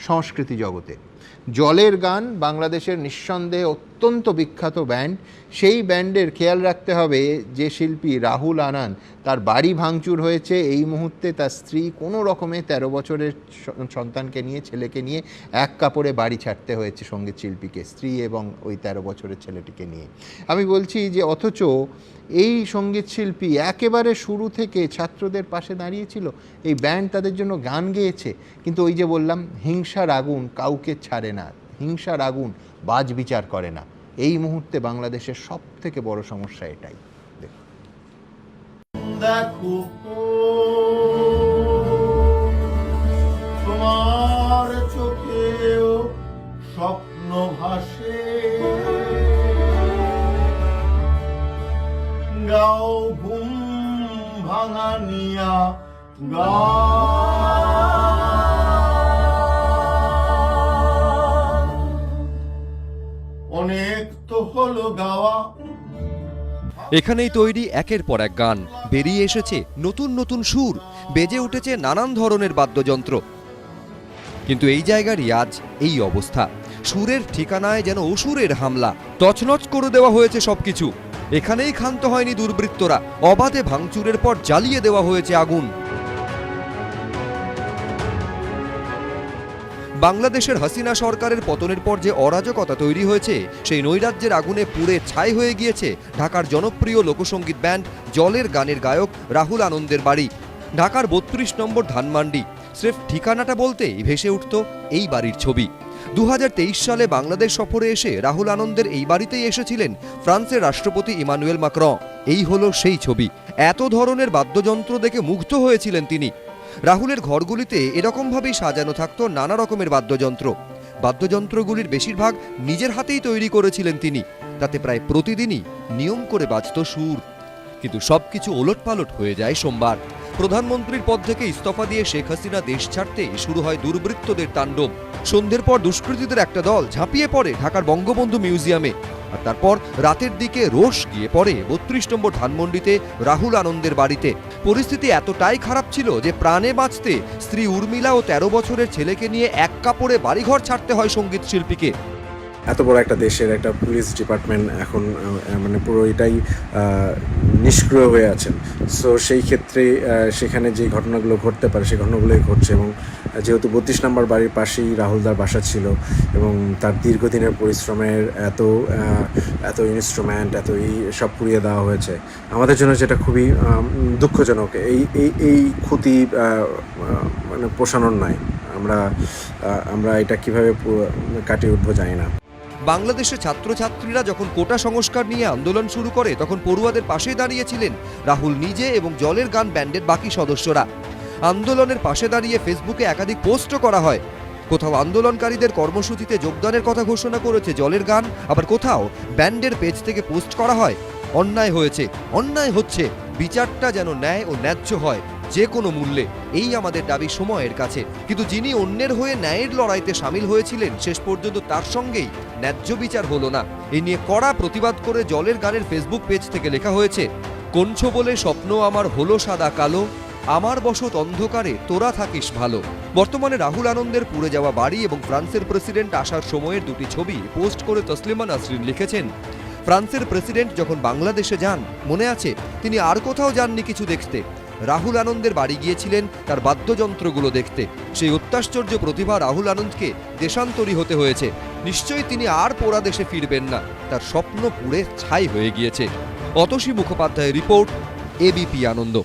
সংস্কৃতি জগতে। জলের গান বাংলাদেশের নিঃসন্দেহে অত্যন্ত বিখ্যাত ব্যান্ড। সেই ব্যান্ডের খেয়াল রাখতে হবে যে শিল্পী রাহুল আনান তার বাড়ি ভাঙচুর হয়েছে। এই মুহূর্তে তার স্ত্রী কোনো রকমে তেরো বছরের সন্তানকে নিয়ে, ছেলেকে নিয়ে এক কাপড়ে বাড়ি ছাড়তে হয়েছে সংগীত শিল্পীকে, স্ত্রী এবং ওই তেরো বছরের ছেলেটিকে নিয়ে। আমি বলছি যে অথচ এই সংগীত শিল্পী একেবারে শুরু থেকে ছাত্রদের পাশে দাঁড়িয়েছিল। এই ব্যান্ড তাদের জন্য গান গেয়েছে। কিন্তু ওই যে বললাম, হিংসার আগুন কাউকে ছাড়ে না। হিংসার আগুন বাজ বিচার করে না। এই মুহূর্তে বাংলাদেশের সব থেকে বড় সমস্যা এটাই। দেখো। তোমার স্বপ্ন ভাসে। গাও ঘুম ভাঙানিয়া গান অনেক তো হলো গাওয়া। এখানেই তৈরি একের পর এক গান। বেরিয়ে এসেছে নতুন নতুন সুর। বেজে উঠেছে নানান ধরনের বাদ্যযন্ত্র। কিন্তু এই জায়গারই আজ এই অবস্থা। সুরের ঠিকানায় যেন অসুরের হামলা। তছনছ করে দেওয়া হয়েছে সবকিছু। এখানেই ক্ষান্ত হয়নি দুর্বৃত্তরা। অবাধে ভাঙচুরের পর জ্বালিয়ে দেওয়া হয়েছে আগুন। বাংলাদেশের হাসিনা সরকারের পতনের পর যে অরাজকতা তৈরি হয়েছে, সেই নৈরাজ্যের আগুনে পুড়ে ছাই হয়ে গিয়েছে ঢাকার জনপ্রিয় লোকসঙ্গীত ব্যান্ড জলের গানের গায়ক রাহুল আনন্দের বাড়ি। ঢাকার বত্রিশ নম্বর ধানমান্ডি, স্রেফ ঠিকানাটা বলতেই ভেসে উঠত এই বাড়ির ছবি। দু হাজার তেইশ সালে বাংলাদেশ সফরে এসে রাহুল আনন্দের এই বাড়িতেই এসেছিলেন ফ্রান্সের রাষ্ট্রপতি ইমানুয়েল মাক্র এই হলো সেই ছবি। এত ধরনের বাদ্যযন্ত্র দেখে মুগ্ধ হয়েছিলেন তিনি। রাহুলের ঘরগুলিতে এরকমভাবেই সাজানো থাকত নানা রকমের বাদ্যযন্ত্র। বাদ্যযন্ত্রগুলির বেশিরভাগ নিজের হাতেই তৈরি করেছিলেন তিনি। তাতে প্রায় প্রতিদিনই নিয়ম করে বাজত সুর। কিন্তু সবকিছু ওলটপালট হয়ে যায় সোমবার। প্রধানমন্ত্রীর পদ থেকে ইস্তফা দিয়ে শেখ হাসিনা দেশ ছাড়তে শুরু হয় দুর্বৃত্তদের তাণ্ডব। সন্ধ্যের পর দুষ্কৃতীদের একটা দল ঝাঁপিয়ে পড়ে ঢাকার বঙ্গবন্ধু মিউজিয়ামে। আর তারপর রাতের দিকে রোষ গিয়ে পড়ে বত্রিশ নম্বর ধানমন্ডিতে রাহুল আনন্দের বাড়িতে। পরিস্থিতি এতটাই খারাপ ছিল যে প্রাণে বাঁচতে স্ত্রী উর্মিলা ও তেরো বছরের ছেলেকে নিয়ে এক কাপড়ে বাড়িঘর ছাড়তে হয় সংগীত শিল্পীকে। এত বড় একটা দেশের একটা পুলিশ ডিপার্টমেন্ট এখন মানে পুরো এটাই নিষ্ক্রিয় হয়ে আছেন। সো সেই ক্ষেত্রে সেখানে যে ঘটনাগুলো ঘটতে পারে, সেই ঘটনাগুলোই ঘটছে এবং যেহেতু বত্রিশ নম্বর বাড়ির পাশেই রাহুলদার বাসা ছিল এবং তার দীর্ঘদিনের পরিশ্রমের এত এত ইনস্ট্রুমেন্ট এত এই সব পুড়িয়ে দেওয়া হয়েছে, আমাদের জন্য যেটা খুবই দুঃখজনক, এই এই এই ক্ষতি মানে পোষানোর নয়। আমরা আমরা এটা কীভাবে কাটিয়ে উঠবো জানি না। বাংলাদেশের ছাত্রছাত্রীরা যখন কোটা সংস্কার নিয়ে আন্দোলন শুরু করে, তখন পড়ুয়াদের পাশে দাঁড়িয়েছিলেন রাহুল নিজে এবং জলের গান ব্যান্ডের বাকি সদস্যরা। আন্দোলনের পাশে দাঁড়িয়ে ফেসবুকে একাধিক পোস্টও করা হয়। কোথাও আন্দোলনকারীদের কর্মসূচিতে যোগদানের কথা ঘোষণা করেছে জলের গান, আবার কোথাও ব্যান্ডের পেজ থেকে পোস্ট করা হয়। অন্যায় হয়েছে। অন্যায় হচ্ছে। বিচারটা যেন ন্যায় ও ন্যায্য হয়। যে কোনো মূল্যে। এই আমাদের দাবি সময়ের কাছে। কিন্তু যিনি অন্যের হয়ে ন্যায়ের লড়াইতে সামিল হয়েছিলেন, শেষ পর্যন্ত তার সঙ্গেই ন্যায্য বিচার হলো না। এই নিয়ে কড়া প্রতিবাদ করে জলের গানের ফেসবুক পেজ থেকে লেখা হয়েছে কঞ্ছ বলে স্বপ্ন আমার হলো সাদা কালো, আমার বসত অন্ধকারে তোরা থাকিস ভালো। বর্তমানে রাহুল আনন্দের পুড়ে যাওয়া বাড়ি এবং ফ্রান্সের প্রেসিডেন্ট আসার সময়ের দুটি ছবি পোস্ট করে তসলিমা নাসরিন লিখেছেন, ফ্রান্সের প্রেসিডেন্ট যখন বাংলাদেশে যান, মনে আছে, তিনি আর কোথাও যাননি কিছু দেখতে। রাহুল আনন্দের বাড়ি গিয়েছিলেন তার বাদ্যযন্ত্রগুলো দেখতে। সেই অত্যাশ্চর্য প্রতিভা রাহুল আনন্দকে দেশান্তরী হতে হয়েছে। নিশ্চয়ই তিনি আর পোড়া দেশে ফিরবেন না। তার স্বপ্ন পুড়ে ছাই হয়ে গিয়েছে। অতসী মুখোপাধ্যায়ের রিপোর্ট এবিপি আনন্দ।